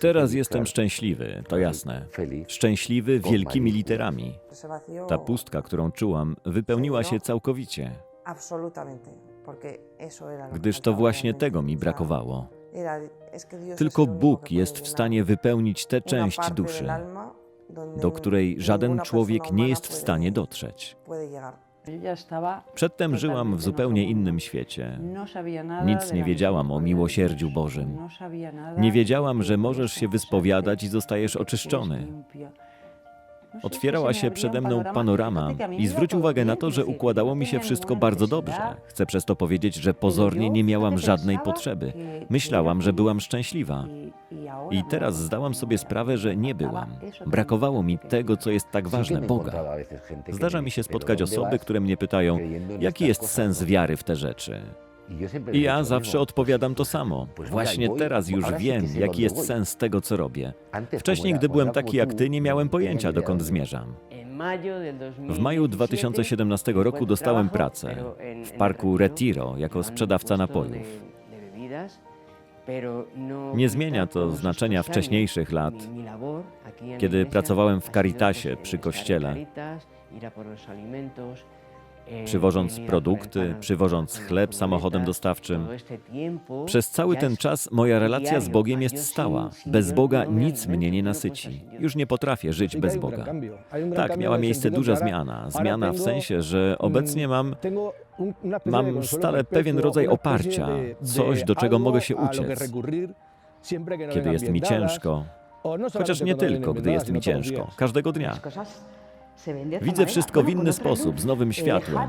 Teraz jestem szczęśliwy, to jasne. Szczęśliwy wielkimi literami. Ta pustka, którą czułam, wypełniła się całkowicie, gdyż to właśnie tego mi brakowało. Tylko Bóg jest w stanie wypełnić tę część duszy, do której żaden człowiek nie jest w stanie dotrzeć. Przedtem żyłam w zupełnie innym świecie. Nic nie wiedziałam o miłosierdziu Bożym. Nie wiedziałam, że możesz się wyspowiadać i zostajesz oczyszczony. Otwierała się przede mną panorama i zwróć uwagę na to, że układało mi się wszystko bardzo dobrze. Chcę przez to powiedzieć, że pozornie nie miałam żadnej potrzeby. Myślałam, że byłam szczęśliwa. I teraz zdałam sobie sprawę, że nie byłam. Brakowało mi tego, co jest tak ważne Boga. Zdarza mi się spotkać osoby, które mnie pytają, jaki jest sens wiary w te rzeczy. I ja zawsze odpowiadam to samo. Właśnie teraz już wiem, jaki jest sens tego, co robię. Wcześniej, gdy byłem taki jak ty, nie miałem pojęcia, dokąd zmierzam. W maju 2017 roku dostałem pracę w parku Retiro jako sprzedawca napojów. Nie zmienia to znaczenia wcześniejszych lat, kiedy pracowałem w Caritasie przy kościele, przywożąc produkty, przywożąc chleb samochodem dostawczym. Przez cały ten czas moja relacja z Bogiem jest stała. Bez Boga nic mnie nie nasyci. Już nie potrafię żyć bez Boga. Tak, miała miejsce duża zmiana. Zmiana w sensie, że obecnie mam, mam stale pewien rodzaj oparcia, coś, do czego mogę się uciec, kiedy jest mi ciężko, chociaż nie tylko, gdy jest mi ciężko, każdego dnia. Widzę wszystko w inny sposób, z nowym światłem.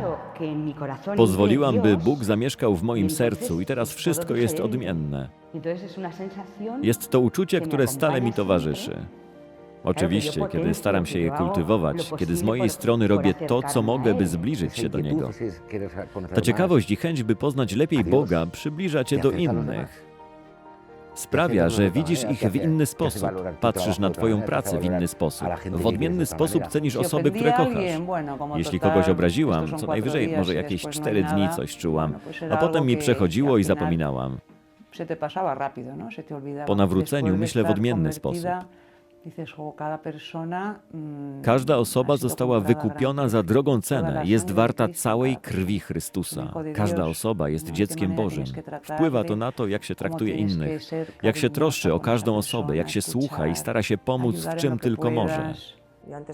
Pozwoliłam, by Bóg zamieszkał w moim sercu i teraz wszystko jest odmienne. Jest to uczucie, które stale mi towarzyszy. Oczywiście, kiedy staram się je kultywować, kiedy z mojej strony robię to, co mogę, by zbliżyć się do Niego. Ta ciekawość i chęć, by poznać lepiej Boga, przybliża cię do innych. Sprawia, że widzisz ich w inny sposób, patrzysz na Twoją pracę w inny sposób, w odmienny sposób cenisz osoby, które kochasz. Jeśli kogoś obraziłam, co najwyżej może jakieś cztery dni coś czułam, a potem mi przechodziło i zapominałam. Po nawróceniu myślę w odmienny sposób. Każda osoba została wykupiona za drogą cenę, jest warta całej krwi Chrystusa. Każda osoba jest dzieckiem Bożym. Wpływa to na to, jak się traktuje innych, jak się troszczy o każdą osobę, jak się słucha i stara się pomóc w czym tylko może.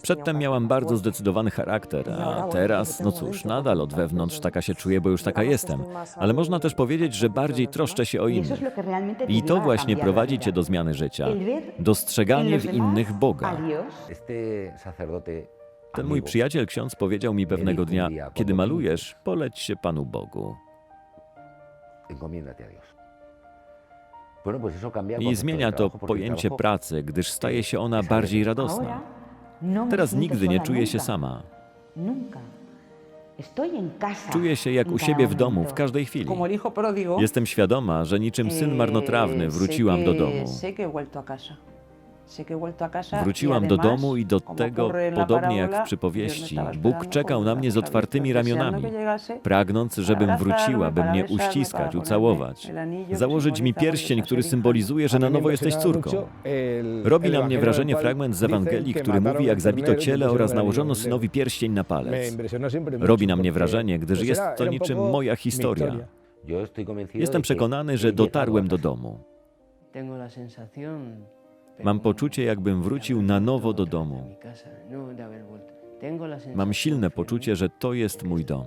Przedtem miałam bardzo zdecydowany charakter, a teraz, no cóż, nadal od wewnątrz taka się czuję, bo już taka jestem. Ale można też powiedzieć, że bardziej troszczę się o innych. I to właśnie prowadzi cię do zmiany życia. Dostrzeganie w innych Boga. Ten mój przyjaciel ksiądz powiedział mi pewnego dnia, kiedy malujesz, poleć się Panu Bogu. I zmienia to pojęcie pracy, gdyż staje się ona bardziej radosna. Teraz nigdy nie czuję się sama. Czuję się jak u siebie w domu w każdej chwili. Jestem świadoma, że niczym syn marnotrawny eh, wróciłam sé do domu. Wróciłam do domu i do tego, podobnie jak w przypowieści, estaba Bóg czekał na mnie z otwartymi ramionami, pragnąc, żebym wróciła, by mnie uściskać, ucałować, założyć mi pierścień, który symbolizuje, że na nowo jesteś córką. Robi na mnie wrażenie fragment z Ewangelii, który mówi, jak zabito ciele oraz nałożono synowi pierścień na palec. Robi na mnie wrażenie, gdyż jest to niczym moja historia. Jestem przekonany, że dotarłem do domu. Mam poczucie, jakbym wrócił na nowo do domu. Mam silne poczucie, że to jest mój dom.